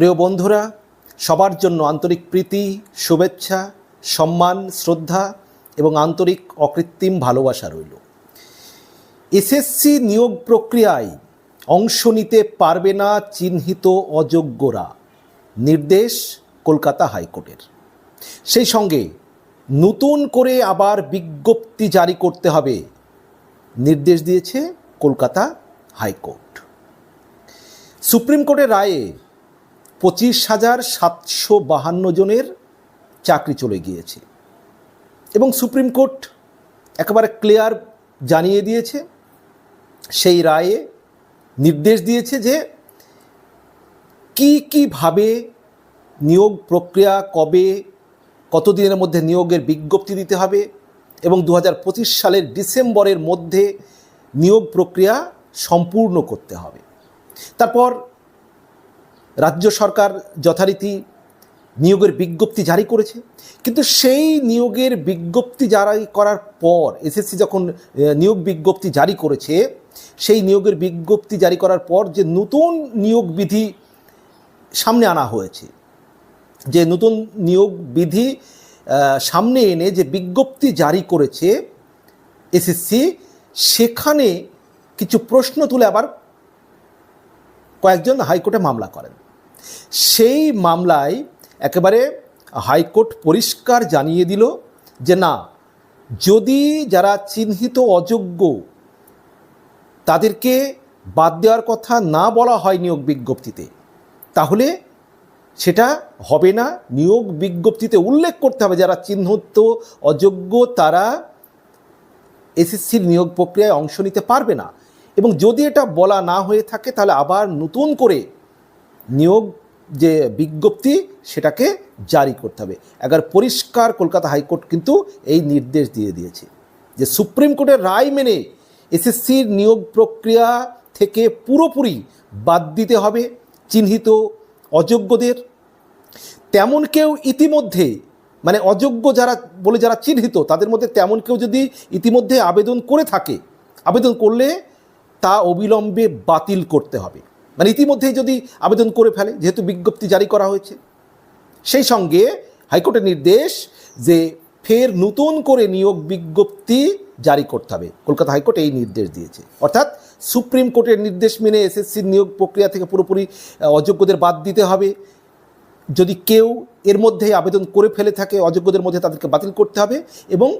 প্রিয় বন্ধুরা, সবার জন্য আন্তরিক প্রীতি, শুভেচ্ছা, সম্মান, শ্রদ্ধা এবং আন্তরিক অকৃত্রিম ভালোবাসা রইল। এসএসসি নিয়োগ প্রক্রিয়ায় অংশ নিতে পারবে না চিহ্নিত অযোগ্যরা, নির্দেশ কলকাতা হাইকোর্টের। সেই সঙ্গে নতুন করে আবার বিজ্ঞপ্তি জারি করতে হবে, নির্দেশ দিয়েছে কলকাতা হাইকোর্ট। সুপ্রিম কোর্টের রায়ে পঁচিশ হাজার সাতশো বাহান্ন জনের চাকরি চলে গিয়েছে। এবং সুপ্রিম কোর্ট একেবারে ক্লিয়ার জানিয়ে দিয়েছে, সেই রায়ে নির্দেশ দিয়েছে যে কি কীভাবে নিয়োগ প্রক্রিয়া কবে, কতদিনের মধ্যে নিয়োগের বিজ্ঞপ্তি দিতে হবে এবং দু হাজার পঁচিশ সালের ডিসেম্বরের মধ্যে নিয়োগ প্রক্রিয়া সম্পূর্ণ করতে হবে। তারপর রাজ্য সরকার যথারীতি নিয়োগের বিজ্ঞপ্তি জারি করেছে। কিন্তু সেই নিয়োগের বিজ্ঞপ্তি জারি করার পর, এসএসসি যখন নিয়োগ বিজ্ঞপ্তি জারি করেছে, সেই নিয়োগের বিজ্ঞপ্তি জারি করার পর যে নতুন নিয়োগ বিধি সামনে আনা হয়েছে, যে নতুন নিয়োগ বিধি সামনে এনে যে বিজ্ঞপ্তি জারি করেছে এসএসসি, সেখানে কিছু প্রশ্ন তুলে আবার কয়েকজন হাইকোর্টে মামলা করেন। সেই মামলায় একেবারে হাইকোর্ট পরিষ্কার জানিয়ে দিল যে না, যদি যারা চিহ্নিত অযোগ্য তাদেরকে বাদ দেওয়ার কথা না বলা হয় নিয়োগ বিজ্ঞপ্তিতে, তাহলে সেটা হবে না। নিয়োগ বিজ্ঞপ্তিতে উল্লেখ করতে হবে যারা চিহ্নিত অযোগ্য তারা এসএসসির নিয়োগ প্রক্রিয়ায় অংশ নিতে পারবে না। এবং যদি এটা বলা না হয়ে থাকে, তাহলে আবার নতুন করে নিয়োগ যে বিজ্ঞপ্তি সেটাকে জারি করতে হবে। একবার পরিষ্কার কলকাতা হাইকোর্ট কিন্তু এই নির্দেশ দিয়ে দিয়েছে যে সুপ্রিম কোর্টের রায় মেনে এসএসসির নিয়োগ প্রক্রিয়া থেকে পুরোপুরি বাদ দিতে হবে চিহ্নিত অযোগ্যদের। তেমন কেউ ইতিমধ্যে মানে অযোগ্য যারা বলে যারা চিহ্নিত তাদের মধ্যে তেমন কেউ যদি ইতিমধ্যে আবেদন করে থাকে, আবেদন করলে তা অবিলম্বে বাতিল করতে হবে। মানে ইতিমধ্যেই যদি আবেদন করে ফেলে, যেহেতু বিজ্ঞপ্তি জারি করা হয়েছে। সেই সঙ্গে হাইকোর্টের নির্দেশ যে ফের নতুন করে নিয়োগ বিজ্ঞপ্তি জারি করতে হবে। কলকাতা হাইকোর্ট এই নির্দেশ দিয়েছে। অর্থাৎ সুপ্রিম কোর্টের নির্দেশ মেনে এসএসসির নিয়োগ প্রক্রিয়া থেকে পুরোপুরি অযোগ্যদের বাদ দিতে হবে। যদি কেউ এর মধ্যে আবেদন করে ফেলে থাকে, অযোগ্যদের মধ্যে তাদেরকে বাতিল করতে হবে এবং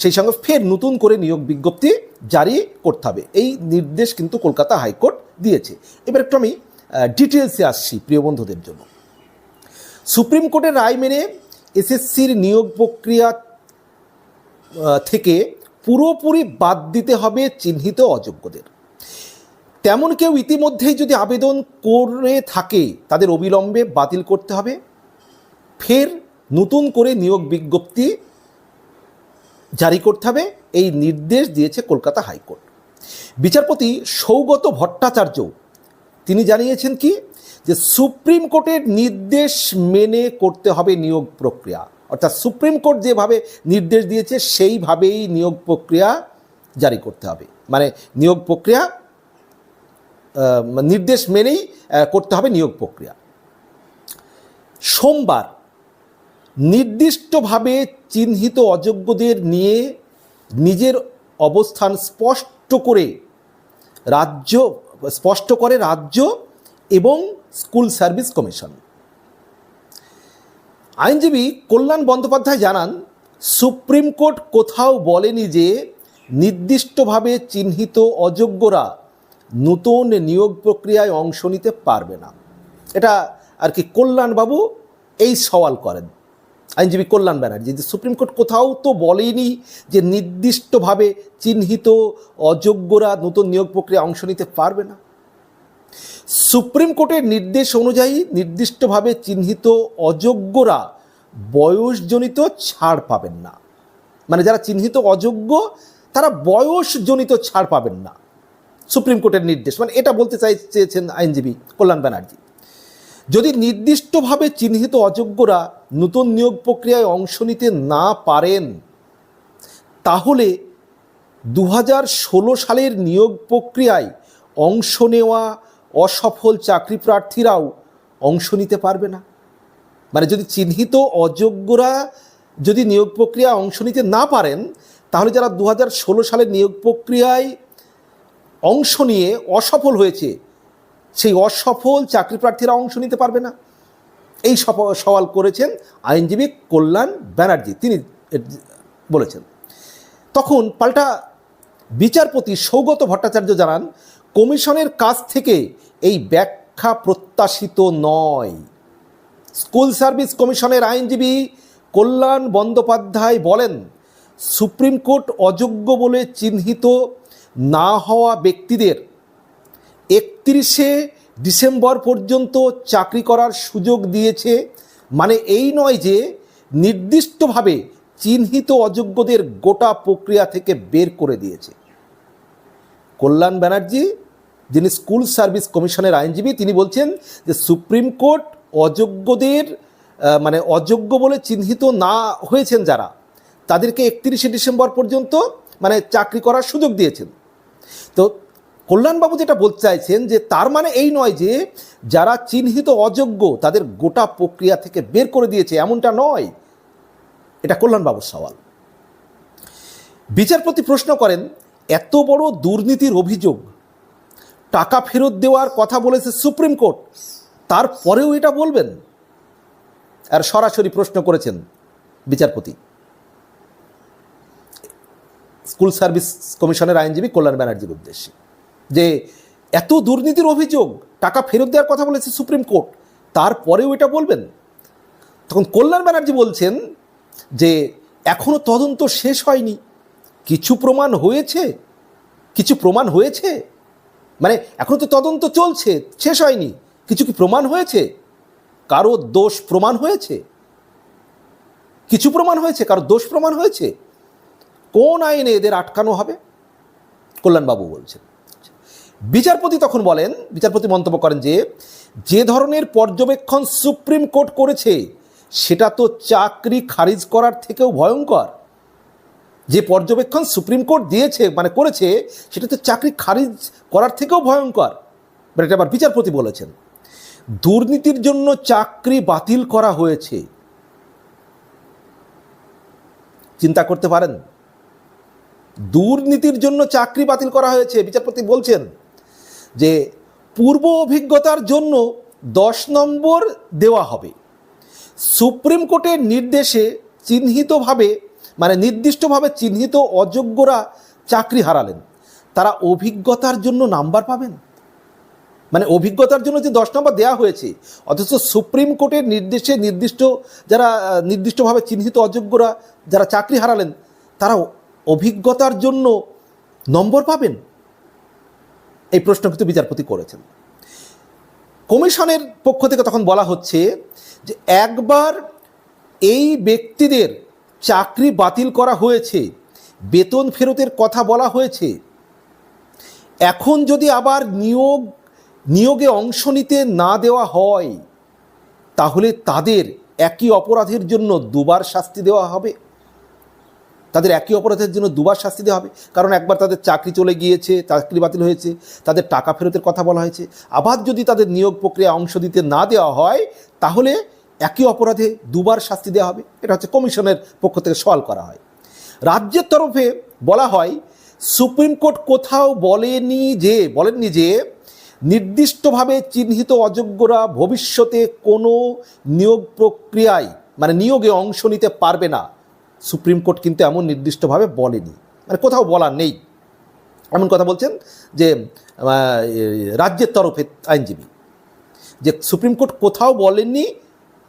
সেই সঙ্গে ফের নতুন করে নিয়োগ বিজ্ঞপ্তি জারি করতে হবে। এই নির্দেশ কিন্তু কলকাতা হাইকোর্ট দিয়েছে। এবার একটু আমি ডিটেলসে আসছি প্রিয় বন্ধুদের জন্য। সুপ্রিম কোর্টের রায় মেনে এসএসসির নিয়োগ প্রক্রিয়া থেকে পুরোপুরি বাদ দিতে হবে চিহ্নিত অযোগ্যদের। তেমন কেউ ইতিমধ্যেই যদি আবেদন করে থাকে, তাদের অবিলম্বে বাতিল করতে হবে। ফের নতুন করে নিয়োগ বিজ্ঞপ্তি জারি করতে হবে, এই নির্দেশ দিয়েছে কলকাতা হাইকোর্ট। বিচারপতি সৌগত ভট্টাচার্য তিনি জানিয়েছেন কি, যে সুপ্রিম কোর্টের নির্দেশ মেনে করতে হবে নিয়োগ প্রক্রিয়া। অর্থাৎ সুপ্রিম কোর্ট যেভাবে নির্দেশ দিয়েছে, সেইভাবেই নিয়োগ প্রক্রিয়া জারি করতে হবে। মানে নিয়োগ প্রক্রিয়া নির্দেশ মেনেই করতে হবে নিয়োগ প্রক্রিয়া। সোমবার নির্দিষ্টভাবে চিহ্নিত অযোগ্যদের নিয়ে নিজের অবস্থান স্পষ্ট করে রাজ্য, স্পষ্ট করে রাজ্য এবং স্কুল সার্ভিস কমিশন। আইনজীবী কল্যাণ বন্দ্যোপাধ্যায় জানান, সুপ্রিম কোর্ট কোথাও বলেনি যে নির্দিষ্টভাবে চিহ্নিত অযোগ্যরা নতুন নিয়োগ প্রক্রিয়ায় অংশ নিতে পারবে না। এটা আর কি কল্যাণবাবু এই সওয়াল করেন। আইনজীবী কল্যাণ ব্যানার্জি, যে সুপ্রিম কোর্ট কোথাও তো বলেনি যে নির্দিষ্টভাবে চিহ্নিত অযোগ্যরা নতুন নিয়োগ প্রক্রিয়া অংশ নিতে পারবে না। সুপ্রিম কোর্টের নির্দেশ অনুযায়ী নির্দিষ্টভাবে চিহ্নিত অযোগ্যরা বয়সজনিত ছাড় পাবেন না। মানে যারা চিহ্নিত অযোগ্য, তারা বয়সজনিত ছাড় পাবেন না। সুপ্রিম কোর্টের নির্দেশ মানে এটা বলতে চাই চেয়েছেন আইনজীবী কল্যাণ ব্যানার্জি। যদি নির্দিষ্টভাবে চিহ্নিত অযোগ্যরা নতুন নিয়োগ প্রক্রিয়ায় অংশ নিতে না পারেন, তাহলে দু হাজার ষোলো সালের নিয়োগ প্রক্রিয়ায় অংশ নেওয়া অসফল চাকরি প্রার্থীরাও অংশ নিতে পারবে না। মানে যদি চিহ্নিত অযোগ্যরা যদি নিয়োগ প্রক্রিয়া অংশ নিতে না পারেন, তাহলে যারা দু সালের নিয়োগ প্রক্রিয়ায় অংশ নিয়ে অসফল হয়েছে সেই অসফল চাকরি প্রার্থীরা অংশ নিতে পারবে না। এই সওয়াল করেছেন আইনজীবী কল্যাণ ব্যানার্জি। তিনি বলেছেন, তখন পাল্টা বিচারপতি সৌগত ভট্টাচার্য জানান, কমিশনের কাছ থেকে এই ব্যাখ্যা প্রত্যাশিত নয়। স্কুল সার্ভিস কমিশনের আইনজীবী কল্যাণ বন্দ্যোপাধ্যায় বলেন, সুপ্রিম কোর্ট অযোগ্য বলে চিহ্নিত না হওয়া ব্যক্তিদের একত্রিশে ডিসেম্বর পর্যন্ত চাকরি করার সুযোগ দিয়েছে। মানে এই নয় যে, নির্দিষ্টভাবে চিহ্নিত অযোগ্যদের গোটা প্রক্রিয়া থেকে বের করে দিয়েছে। কল্যাণ ব্যানার্জি, যিনি স্কুল সার্ভিস কমিশনের আইনজীবী, তিনি বলছেন যে, সুপ্রিম কোর্ট অযোগ্যদের মানে অযোগ্য বলে চিহ্নিত না হয়েছেন যারা, তাদেরকে একত্রিশে ডিসেম্বর পর্যন্ত মানে চাকরি করার সুযোগ দিয়েছেন। তো কল্যাণবাবু যেটা বলতে চাইছেন যে তার মানে এই নয় যে যারা চিহ্নিত অযোগ্য তাদের গোটা প্রক্রিয়া থেকে বের করে দিয়েছে, এমনটা নয়। এটা কল্যাণবাবুর সওয়াল। বিচারপতি প্রশ্ন করেন, এত বড় দুর্নীতির অভিযোগ, টাকা ফেরত দেওয়ার কথা বলেছে সুপ্রিম কোর্ট, তারপরেও এটা বলবেন? আর সরাসরি প্রশ্ন করেছেন বিচারপতি। স্কুল সার্ভিস কমিশনের আইনজীবী কল্যাণ ব্যানার্জির উদ্দেশ্যে। যে এত দুর্নীতির অভিযোগ, টাকা ফেরত দেওয়ার কথা বলেছে সুপ্রিম কোর্ট, তারপরেও এটা বলবেন? তখন কল্যাণ ব্যানার্জি বলছেন যে এখনও তদন্ত শেষ হয়নি। কিছু প্রমাণ হয়েছে? কিছু প্রমাণ হয়েছে? মানে এখনও তো তদন্ত চলছে, শেষ হয়নি। কিছু কি প্রমাণ হয়েছে? কারও দোষ প্রমাণ হয়েছে? কিছু প্রমাণ হয়েছে? কারও দোষ প্রমাণ হয়েছে? কোন আইনে এদের আটকানো হবে? কল্যাণবাবু বলছেন। বিচারপতি তখন বলেন, বিচারপতি মন্তব্য করেন যে যে ধরনের পর্যবেক্ষণ সুপ্রিম কোর্ট করেছে, সেটা তো চাকরি খারিজ করার থেকেও ভয়ঙ্কর। যে পর্যবেক্ষণ সুপ্রিম কোর্ট দিয়েছে মানে করেছে, সেটা তো চাকরি খারিজ করার থেকেও ভয়ঙ্কর। মানে এটা আবার বিচারপতি বলেছেন। দুর্নীতির জন্য চাকরি বাতিল করা হয়েছে। চিন্তা করতে পারেন। দুর্নীতির জন্য চাকরি বাতিল করা হয়েছে, বিচারপতি বলছেন। যে পূর্ব অভিজ্ঞতার জন্য দশ নম্বর দেওয়া হবে। সুপ্রিম কোর্টের নির্দেশে চিহ্নিতভাবে মানে নির্দিষ্টভাবে চিহ্নিত অযোগ্যরা চাকরি হারালেন। তারা অভিজ্ঞতার জন্য নাম্বার পাবেন। মানে অভিজ্ঞতার জন্য যে দশ নম্বর দেওয়া হয়েছে, অথচ সুপ্রিম কোর্টের নির্দেশে নির্দিষ্ট যারা, নির্দিষ্টভাবে চিহ্নিত অযোগ্যরা যারা চাকরি হারালেন তারা অভিজ্ঞতার জন্য নম্বর পাবেন। এই প্রশ্ন কিন্তু বিচারপতি করেছেন। কমিশনের পক্ষ থেকে তখন বলা হচ্ছে যে একবার এই ব্যক্তিদের চাকরি বাতিল করা হয়েছে, বেতন ফেরতের কথা বলা হয়েছে, এখন যদি আবার নিয়োগ, নিয়োগে অংশ নিতে না দেওয়া হয়, তাহলে তাদের একই অপরাধের জন্য দুবার শাস্তি দেওয়া হবে। তাদের একই অপরাধের জন্য দুবার শাস্তি দেওয়া হবে। কারণ একবার তাদের চাকরি চলে গিয়েছে, চাকরি বাতিল হয়েছে, তাদের টাকা ফেরতের কথা বলা হয়েছে। আবার যদি তাদের নিয়োগ প্রক্রিয়া অংশ দিতে না দেওয়া হয়, তাহলে একই অপরাধে দুবার শাস্তি দেওয়া হবে। এটা হচ্ছে কমিশনের পক্ষ থেকে সওয়াল করা হয়। রাজ্যের তরফে বলা হয়, সুপ্রিম কোর্ট কোথাও বলেনি যে, বলেননি যে, নির্দিষ্টভাবে চিহ্নিত অযোগ্যরা ভবিষ্যতে কোনো নিয়োগ প্রক্রিয়ায় মানে নিয়োগে অংশ নিতে পারবে না। সুপ্রিম কোর্ট কিন্তু এমন নির্দিষ্টভাবে বলেনি। মানে কোথাও বলা নেই। এমন কথা বলছেন যে রাজ্যের তরফে আইনজীবী। যে সুপ্রিম কোর্ট কোথাও বলেননি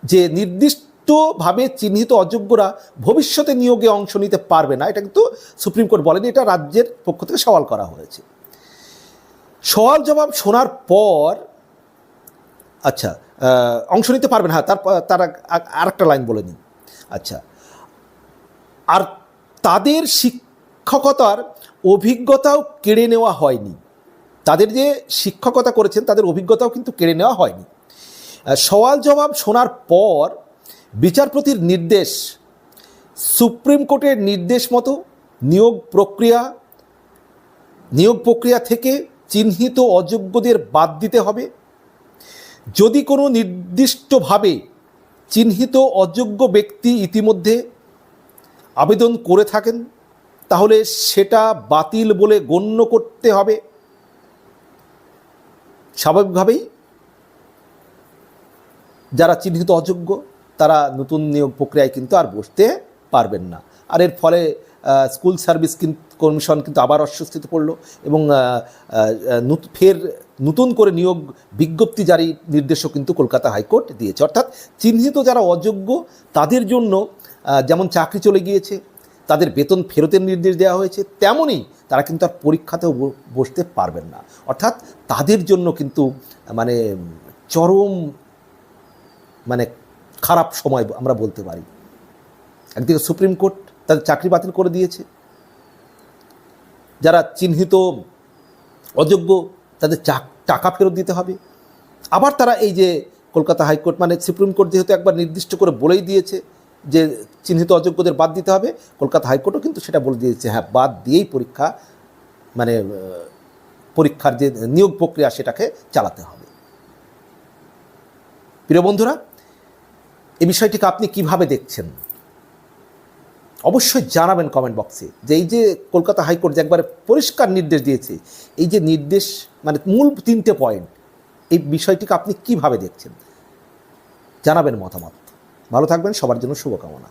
যে নির্দিষ্টভাবে চিহ্নিত অযোগ্যরা ভবিষ্যতে নিয়োগে অংশ নিতে পারবে না। এটা কিন্তু সুপ্রিম কোর্ট বলেনি, এটা রাজ্যের পক্ষ থেকে সওয়াল করা হয়েছে। সওয়াল জবাব শোনার পর আচ্ছা অংশ নিতে পারবে না হ্যাঁ তার তার আর একটা লাইন বলে নিন আচ্ছা আর তাদের শিক্ষকতার অভিজ্ঞতাও কেড়ে নেওয়া হয়নি। তাদের যে শিক্ষকতা করেছেন, তাদের অভিজ্ঞতাও কিন্তু কেড়ে নেওয়া হয়নি। সওয়াল জবাব শোনার পর বিচারপতির নির্দেশ, সুপ্রিম কোর্টের নির্দেশ মতো নিয়োগ প্রক্রিয়া নিয়োগ প্রক্রিয়া থেকে চিহ্নিত অযোগ্যদের বাদ দিতে হবে। যদি কোনো নির্দিষ্টভাবে চিহ্নিত অযোগ্য ব্যক্তি ইতিমধ্যে আবেদন করে থাকেন, তাহলে সেটা বাতিল বলে গণ্য করতে হবে। স্বাভাবিকভাবেই যারা চিহ্নিত অযোগ্য, তারা নতুন নিয়োগ প্রক্রিয়ায় কিন্তু আর বসতে পারবেন না। আর এর ফলে স্কুল সার্ভিস কমিশন কিন্তু আবার অস্বস্তিতে পড়ল এবং ফের নতুন করে নিয়োগ বিজ্ঞপ্তি জারি নির্দেশও কিন্তু কলকাতা হাইকোর্ট দিয়েছে। অর্থাৎ চিহ্নিত যারা অযোগ্য, তাদের জন্য যেমন চাকরি চলে গিয়েছে, তাদের বেতন ফেরতের নির্দেশ দেওয়া হয়েছে, তেমনই তারা কিন্তু আর পরীক্ষাতেও বসতে পারবেন না। অর্থাৎ তাদের জন্য কিন্তু মানে চরম মানে খারাপ সময় আমরা বলতে পারি। একদিকে সুপ্রিম কোর্ট তাদের চাকরি বাতিল করে দিয়েছে। যারা চিহ্নিত, অযোগ্য, তাদের চাক- টাকা ফেরত দিতে হবে। আবার তারা এই যে কলকাতা হাইকোর্ট মানে সুপ্রিম কোর্ট যেহেতু একবার নির্দিষ্ট করে বলেই দিয়েছে যে চিহ্নিত অযোগ্যদের বাদ দিতে হবে, কলকাতা হাইকোর্টও কিন্তু সেটা বলে দিয়েছে হ্যাঁ বাদ দিয়েই পরীক্ষা মানে পরীক্ষার যে নিয়োগ প্রক্রিয়া সেটাকে চালাতে হবে। প্রিয় বন্ধুরা এই বিষয়টিকে আপনি কীভাবে দেখছেন? অবশ্যই জানাবেন কমেন্ট বক্সে যে এই যে কলকাতা হাইকোর্ট যে একবারে পরিষ্কার নির্দেশ দিয়েছে, এই যে নির্দেশ মানে মূল তিনটে পয়েন্ট এই বিষয়টিকে আপনি কীভাবে দেখছেন? জানাবেন মতামত। ভালো থাকবেন, সবার জন্য শুভকামনা।